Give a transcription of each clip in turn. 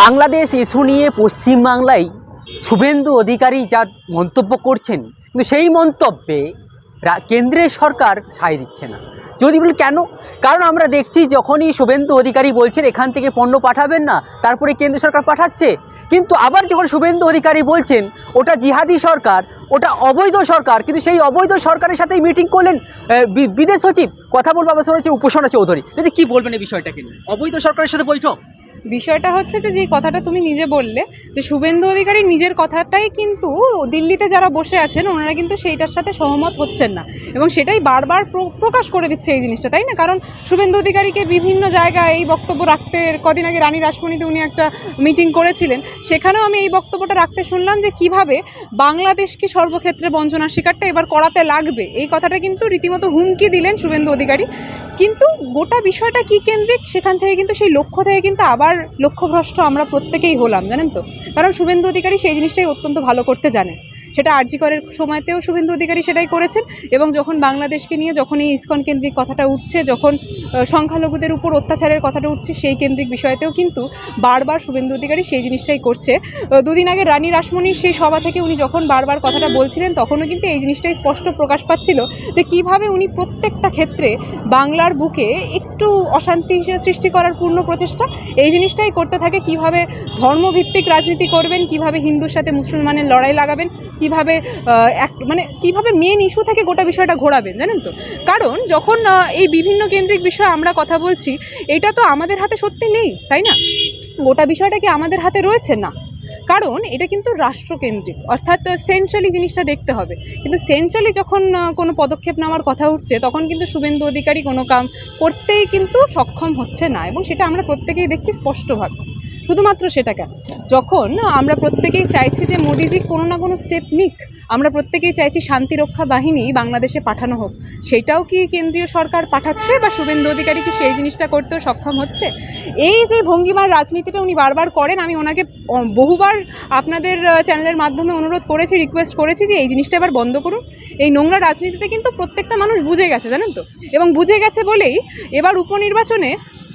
Bangladesh issue নিয়ে পশ্চিমবাংলায় শুভেন্দু অধিকারী যা মন্তব্য করছেন সেই মন্তব্যে কেন্দ্রের সরকার সায় দিচ্ছে না। যদি বলি কেন? কারণ আমরা দেখছি যখনই শুভেন্দু অধিকারী বলছেন, এখান থেকে পণ্য পাঠাবেন না, তারপরে কেন্দ্র সরকার পাঠাচ্ছে। কিন্তু আবার যখন শুভেন্দু অধিকারী বলছেন, ওটা জিহাদি সরকার, ওটা অবৈধ সরকার। কিন্তু সেই অবৈধ সরকারের সাথেই মিটিং করলেন বিদেশ সচিব। কথা বলব আমার সঙ্গে হচ্ছে উপাসনা চৌধুরী। কি বলবেন এই বিষয়টাকে? অবৈধ সরকারের সাথে বৈঠক? বিষয়টা হচ্ছে যে যে কথাটা তুমি নিজে বললে, যে শুভেন্দু অধিকারী নিজের কথাটাই কিন্তু দিল্লিতে যারা বসে আছেন, ওনারা কিন্তু সেইটার সাথে সহমত হচ্ছেন না। এবং সেটাই বারবার প্র- প্রকাশ করে দিচ্ছে এই জিনিসটা, তাই না? কারণ শুভেন্দু অধিকারীকে বিভিন্ন জায়গায় এই বক্তব্য রাখতে, কদিন আগে রানী রাসমণিতে উনি একটা মিটিং করেছিলেন, সেখানেও আমি এই বক্তব্যটা রাখতে শুনলাম যে কীভাবে বাংলাদেশকে সর্বক্ষেত্রে বঞ্চনার শিকারটা এবার করাতে লাগবে। এই কথাটা কিন্তু রীতিমতো হুমকি দিলেন শুভেন্দু অধিকারী। কিন্তু গোটা বিষয়টা কি কেন্দ্রিক, সেখান থেকে কিন্তু সেই লক্ষ্য থেকে কিন্তু আবার লক্ষ্যভ্রষ্ট আমরা প্রত্যেকেই হলাম, জানেন তো? কারণ শুভেন্দু অধিকারী সেই জিনিসটাই অত্যন্ত ভালো করতে জানে। সেটা আরজিকরের সময়তেও শুভেন্দু অধিকারী সেটাই করেছেন এবং যখন বাংলাদেশকে নিয়ে যখন এই ইস্কন কেন্দ্রিক কথাটা উঠছে, যখন সংখ্যালঘুদের উপর অত্যাচারের কথাটা উঠছে সেই কেন্দ্রিক বিষয়তেও কিন্তু বারবার শুভেন্দু অধিকারী সেই জিনিসটাই করছে। দুদিন আগে রানী রাসমণির সেই সভা থেকে উনি যখন বারবার কথাটা বলছিলেন, তখনও কিন্তু এই জিনিসটাই স্পষ্ট প্রকাশ পাচ্ছিল যে কীভাবে উনি প্রত্যেকটা ক্ষেত্রে বাংলার বুকে একটু অশান্তি সৃষ্টি করার পূর্ণ প্রচেষ্টা, এই জিনিসটাই করতে থাকে, কীভাবে ধর্মভিত্তিক রাজনীতি করবেন, কীভাবে হিন্দুর সাথে মুসলমানের লড়াই লাগাবেন, কীভাবে এক মানে কীভাবে মেন ইস্যু থেকে গোটা বিষয়টা ঘোরাবেন, জানেন তো? কারণ যখন এই বিভিন্ন কেন্দ্রিক বিষয়ে আমরা কথা বলছি, এটা তো আমাদের হাতে সত্যি নেই, তাই না? গোটা বিষয়টা কি আমাদের হাতে রয়েছে? না। কারণ এটা কিন্তু রাষ্ট্রকেন্দ্রিক, অর্থাৎ সেন্ট্রালি জিনিসটা দেখতে হবে। কিন্তু সেন্ট্রালি যখন কোনো পদক্ষেপ নেওয়ার কথা উঠছে, তখন কিন্তু শুভেন্দু অধিকারী কোনো কাম করতেই কিন্তু সক্ষম হচ্ছে না এবং সেটা আমরা প্রত্যেকেই দেখছি স্পষ্টভাবে। শুধুমাত্র সেটা কেন? যখন আমরা প্রত্যেকেই চাইছি যে মোদিজি কোনো না কোনো স্টেপ নিক, আমরা প্রত্যেকেই চাইছি শান্তিরক্ষা বাহিনী বাংলাদেশে পাঠানো হোক, সেটাও কি কেন্দ্রীয় সরকার পাঠাচ্ছে বা শুভেন্দু অধিকারী কি সেই জিনিসটা করতেও সক্ষম হচ্ছে? এই যে ভঙ্গিমার রাজনীতিটা উনি বারবার করেন, আমি ওনাকে, অ- বহুবার আপনাদের চ্যানেলের মাধ্যমে অনুরোধ করেছি রিকোয়েস্ট করেছি যে এই জিনিসটা এবার বন্ধ করুন। এই নোংরা রাজনীতিটা কিন্তু প্রত্যেকটা মানুষ বুঝে গেছে জানেন তো? এবং বুঝে গেছে বলেই এবার উপনির্বাচনে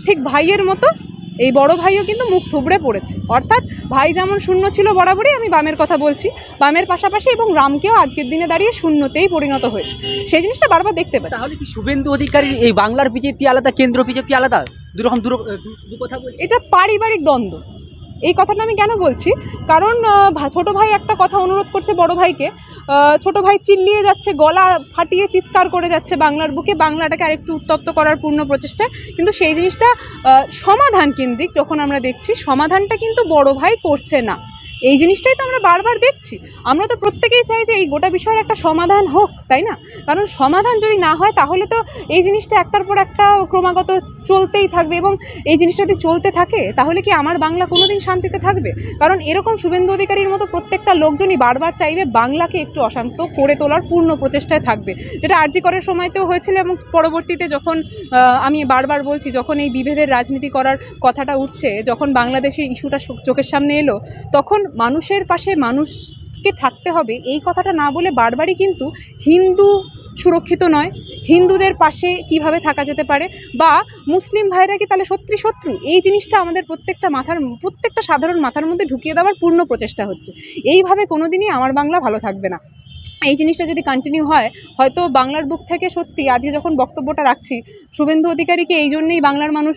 ঠিক ভাইয়ের মতো এই বড় ভাইও কিন্তু মুখ থুবড়ে পড়েছে। অর্থাৎ ভাই যেমন শূন্য ছিল বরাবরই আমি বামের কথা বলছি বামের পাশাপাশি এবং রামকেও আজকের দিনে দাঁড়িয়ে শূন্যতেই পরিণত হয়েছে। সেই জিনিসটা বারবার দেখতে পাচ্ছি। তাহলে কি শুভেন্দু অধিকারীর এই বাংলার বিজেপি আলাদা কেন্দ্র বিজেপি আলাদা? দুরকম দু দু কথা বলছে। এটা পারিবারিক দ্বন্দ্ব। এই কথাটা আমি কেন বলছি? কারণ ছোট ভাই একটা কথা অনুরোধ করছে বড় ভাইকে। ছোটো ভাই চিল্লিয়ে যাচ্ছে, গলা ফাটিয়ে চিৎকার করে যাচ্ছে বাংলার বুকে। বাংলাটাকে আরেকটু উত্তপ্ত করার পূর্ণ প্রচেষ্টা কিন্তু সেই জিনিসটা সমাধান কেন্দ্রিক যখন আমরা দেখছি, সমাধানটা কিন্তু বড় ভাই করছে না। এই জিনিসটাই তো আমরা বারবার দেখছি। আমরা তো প্রত্যেকেই চাই যে এই গোটা বিষয়ের একটা সমাধান হোক, তাই না? কারণ সমাধান যদি না হয়, তাহলে তো এই জিনিসটা একটার পর একটা ক্রমাগত চলতেই থাকবে এবং এই জিনিসটা যদি চলতে থাকে, তাহলে কি আমার বাংলা কোনোদিন শান্তিতে থাকবে? কারণ এরকম শুভেন্দু অধিকারীর মতো প্রত্যেকটা লোকজনই বারবার চাইবে বাংলাকে একটু অশান্ত করে তোলার পূর্ণ প্রচেষ্টায় থাকবে। যেটা আরজি করার সময়তেও হয়েছিল এবং পরবর্তীতে যখন আমি বারবার বলছি, যখন এই বিভেদের রাজনীতি করার কথাটা উঠছে, যখন বাংলাদেশের ইস্যুটা চোখের সামনে এলো, তখন মানুষের পাশে মানুষকে থাকতে হবে, এই কথাটা না বলে বারবারই কিন্তু হিন্দু সুরক্ষিত নয়। হিন্দুদের পাশে কীভাবে থাকা যেতে পারে? বা মুসলিম ভাইরা কি তাহলে সত্যি শত্রু? এই জিনিসটা আমাদের প্রত্যেকটা মাথার, প্রত্যেকটা সাধারণ মাথার মধ্যে ঢুকিয়ে দেওয়ার পূর্ণ প্রচেষ্টা হচ্ছে। এইভাবে কোনোদিনই আমার বাংলা ভালো থাকবে না। এই জিনিসটা যদি কন্টিনিউ হয় হয়তো বাংলার বুক থেকে সত্যি আজকে যখন বক্তব্যটা রাখছি শুভেন্দু অধিকারীকে এই জন্যেই বাংলার মানুষ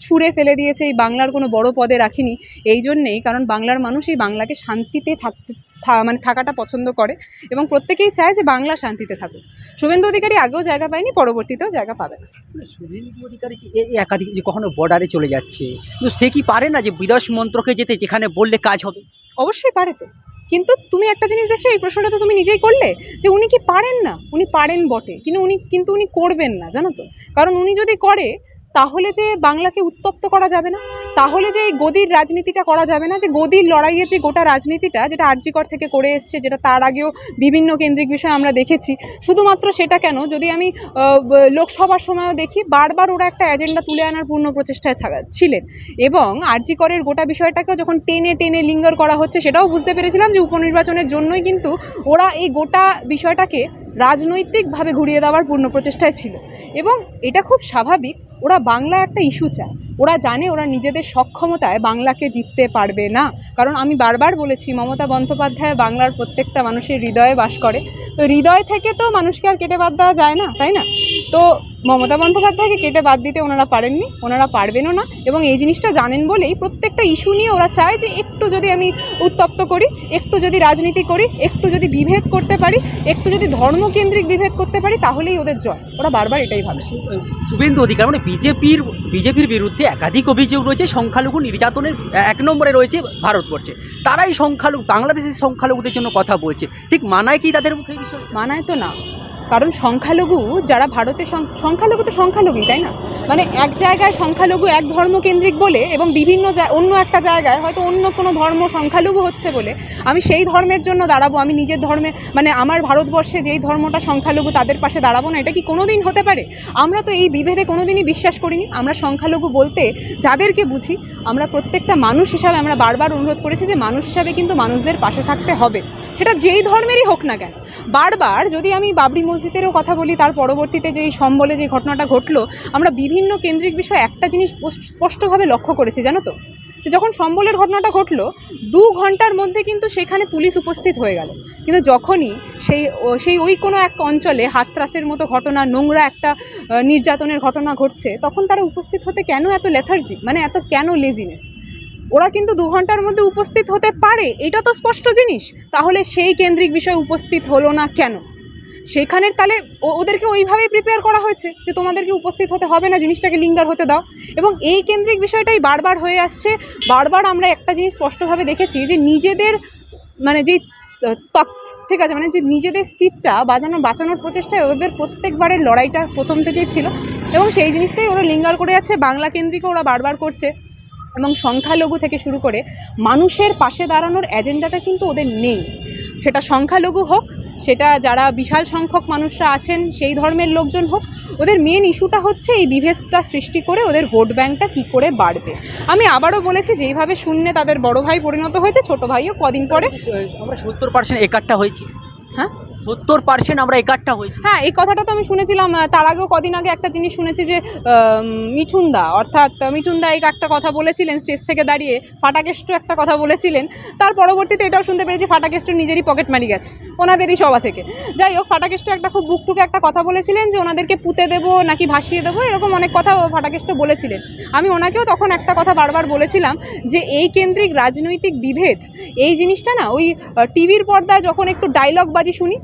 ছুঁড়ে ফেলে দিয়েছে এই বাংলার কোনো বড় পদে রাখিনি? এই জন্যেই কারণ বাংলার মানুষ এই বাংলাকে শান্তিতে থাকতে থা- মানে থাকাটা পছন্দ করে এবং প্রত্যেকেই চায় যে বাংলা শান্তিতে থাকুক। শুভেন্দু অধিকারী আগেও জায়গা পায়নি পরবর্তীতেও জায়গা পাবে না। শুভেন্দু অধিকারী যে এই একাধিক যে কখনো বর্ডারে চলে যাচ্ছে কিন্তু সে কি পারে না যে বিদেশ মন্ত্রকে যেতে যেখানে বললে কাজ হবে? অবশ্যই পারে তো। কিন্তু তুমি একটা জিনিস দেখছ, এই প্রশ্নটা তো তুমি নিজেই করলে, যে উনি কি পারেন না? উনি পারেন বটে, কিন্তু উনি কিন্তু উনি করবেন না, জানো তো? কারণ উনি যদি করে তাহলে যে বাংলাকে উত্তপ্ত করা যাবে না? তাহলে যে এই গদির রাজনীতিটা করা যাবে না? যে গদির লড়াইয়ের যে গোটা রাজনীতিটা, যেটা আরজিকর থেকে করে এসছে, যেটা তার আগেও বিভিন্ন কেন্দ্রিক বিষয় আমরা দেখেছি, শুধুমাত্র সেটা কেন? যদি আমি লোকসভার সময়ও দেখি, বারবার ওরা একটা এজেন্ডা তুলে আনার পূর্ণ প্রচেষ্টায় থাকা, ছিলেন। এবং আরজি করের গোটা বিষয়টাকেও যখন টেনে টেনে লিঙ্গার করা হচ্ছে, সেটাও বুঝতে পেরেছিলাম যে উপনির্বাচনের জন্যই কিন্তু ওরা এই গোটা বিষয়টাকে রাজনৈতিকভাবে ঘুরিয়ে দেওয়ার পূর্ণ প্রচেষ্টায় ছিল। এবং এটা খুব স্বাভাবিক ওরা বাংলা একটা ইস্যু চায়। ওরা জানে ওরা নিজেদের সক্ষমতায় বাংলাকে জিততে পারবে না। কারণ আমি বারবার বলেছি, মমতা বন্দ্যোপাধ্যায় বাংলার প্রত্যেকটা মানুষের হৃদয়ে বাস করে। তো হৃদয় থেকে তো মানুষকে আর কেটে বাদ দেওয়া যায় না, তাই না? তো মমতা বন্দ্যোপাধ্যায়কে কেটে বাদ দিতে ওনারা পারেননি ওনারা পারবেনও না এবং এই জিনিসটা জানেন বলেই প্রত্যেকটা ইস্যু নিয়ে ওরা চায় যে একটু যদি আমি উত্তপ্ত করি একটু যদি রাজনীতি করি একটু যদি বিভেদ করতে পারি একটু যদি ধর্মকেন্দ্রিক বিভেদ করতে পারি তাহলেই ওদের জয়। ওরা বারবার এটাই ভাবে। শুভেন্দু অধিকার মানে বিজেপির বিজেপির বিরুদ্ধে একাধিক অভিযোগ রয়েছে সংখ্যালঘু নির্যাতনের এক নম্বরে রয়েছে ভারতবর্ষে। তারাই সংখ্যালঘু বাংলাদেশের সংখ্যালঘুদের জন্য কথা বলছে। ঠিক মানায় কি তাদের মুখে বিষয়? মানায় তো না। কারণ সংখ্যালঘু যারা ভারতের সং- সংখ্যালঘু তো সংখ্যালঘুই, তাই না? মানে এক জায়গায় সংখ্যালঘু এক ধর্মকেন্দ্রিক বলে এবং বিভিন্ন অন্য একটা জায়গায় হয়তো অন্য কোনো ধর্ম সংখ্যালঘু হচ্ছে বলে, আমি সেই ধর্মের জন্য দাঁড়াবো, আমি নিজের ধর্মে মানে আমার ভারতবর্ষে যেই ধর্মটা সংখ্যালঘু তাদের পাশে দাঁড়াবো না, এটা কি কোনো দিন হতে পারে? আমরা তো এই বিভেদে কোনো দিনই বিশ্বাস করিনি, আমরা সংখ্যালঘু বলতে যাদেরকে বুঝি, আমরা প্রত্যেকটা মানুষ হিসাবে আমরা বারবার অনুরোধ করেছি যে মানুষ হিসাবে কিন্তু মানুষদের পাশে থাকতে হবে, সেটা যেই ধর্মেরই হোক না কেন। বারবার যদি আমি বাবরি মসজিদেরও কথা বলি, তার পরবর্তীতে যেই সম্বলে যে ঘটনাটা ঘটলো, আমরা বিভিন্ন কেন্দ্রিক বিষয়ে একটা জিনিস স্পষ্টভাবে লক্ষ্য করেছি, জানো তো? যে যখন সম্বলের ঘটনাটা ঘটলো, দু ঘণ্টার মধ্যে কিন্তু সেখানে পুলিশ উপস্থিত হয়ে গেল। কিন্তু যখনই সেই সেই ওই কোনো এক অঞ্চলে হাতরাসের মতো ঘটনা, নোংরা একটা নির্যাতনের ঘটনা ঘটছে, তখন তারা উপস্থিত হতে কেন এত লেথার্জি মানে এত কেন লেজিনেস ওরা কিন্তু দু ঘণ্টার মধ্যে উপস্থিত হতে পারে, এটা তো স্পষ্ট জিনিস। তাহলে সেই কেন্দ্রিক বিষয় উপস্থিত হলো না কেন? সেখানের তাহলে ওদেরকে ওইভাবেই প্রিপেয়ার করা হয়েছে যে তোমাদেরকে উপস্থিত হতে হবে না, জিনিসটাকে লিঙ্গার হতে দাও। এবং এই কেন্দ্রিক বিষয়টাই বারবার হয়ে আসছে। বারবার আমরা একটা জিনিস স্পষ্টভাবে দেখেছি যে নিজেদের মানে যেই তক ঠিক আছে মানে যে নিজেদের সিটটা বাজানো, বাঁচানোর প্রচেষ্টায় ওদের প্রত্যেকবারের লড়াইটা প্রথম থেকেই ছিল। এবং সেই জিনিসটাই ওরা লিঙ্গার করে আছে। বাংলা কেন্দ্রিকও ওরা বারবার করছে। এবং সংখ্যালঘু থেকে শুরু করে মানুষের পাশে দাঁড়ানোর এজেন্ডাটা কিন্তু ওদের নেই। সেটা সংখ্যালঘু হোক সেটা যারা বিশাল সংখ্যক মানুষরা আছেন সেই ধর্মের লোকজন হোক ওদের মেন ইস্যুটা হচ্ছে এই বিভেদটা সৃষ্টি করে ওদের ভোট ব্যাংকটা কী করে বাড়বে। আমি আবারও বলেছি যেইভাবে শূন্যে তাদের বড় ভাই পরিণত হয়েছে ছোট ভাইও কদিন পরে আমরা সত্তর পার্সেন্ট একাট্টা হয়েছি। হ্যাঁ? সত্তর পার্সেন্ট আমরা একাট্টা হয়েছি। হ্যাঁ এই কথাটা তো আমি শুনেছিলাম তার আগেও কদিন আগে একটা জিনিস শুনেছি যে মিঠুনদা, অর্থাৎ মিঠুনদা এই একটা কথা বলেছিলেন স্টেজ থেকে দাঁড়িয়ে ফাটাকেষ্ট একটা কথা বলেছিলেন। তার পরবর্তীতে এটাও শুনতে পেরেছি ফাটাকেষ্ট নিজেরই পকেট মারি গেছে, ওনাদেরই সভা থেকে। যাই হোক ফাটাকেষ্ট একটা খুব বুকটুকে একটা কথা বলেছিলেন যে, ওনাদেরকে পুঁতে দেবো নাকি ভাসিয়ে দেবো, এরকম অনেক কথা ফাটাকেষ্ট বলেছিলেন। আমি ওনাকেও তখন একটা কথা বারবার বলেছিলাম যে, এই কেন্দ্রিক রাজনৈতিক বিভেদ, এই জিনিসটা না, ওই টিভির পর্দায় যখন একটু ডায়লগ বাজি শুনি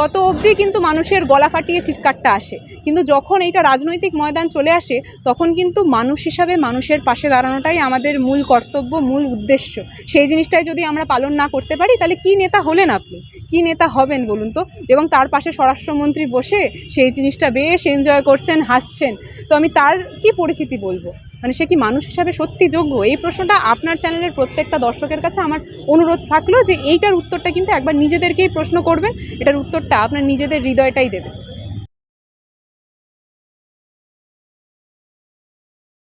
তত অবধি কিন্তু মানুষের গলা ফাটিয়ে চিৎকারটা আসে। কিন্তু যখন এইটা রাজনৈতিক ময়দান চলে আসে, তখন কিন্তু মানুষ হিসাবে মানুষের পাশে দাঁড়ানোটাই আমাদের মূল কর্তব্য, মূল উদ্দেশ্য। সেই জিনিসটাই যদি আমরা পালন না করতে পারি, তাহলে কি নেতা হলেন আপনি? কি নেতা হবেন বলুন তো? এবং তার পাশে স্বরাষ্ট্রমন্ত্রী বসে সেই জিনিসটা বেশ এনজয় করছেন, হাসছেন। তো আমি তার কি পরিচিতি বলব? মানে সে কি মানুষ হিসাবে সত্যি যোগ্য? এই প্রশ্নটা আপনার চ্যানেলের প্রত্যেকটা দর্শকের কাছে আমার অনুরোধ থাকল যে এইটার উত্তরটা কিন্তু একবার নিজেদেরকেই প্রশ্ন করবেন। এটার উত্তরটা আপনার নিজেদের হৃদয়টাই দেবে।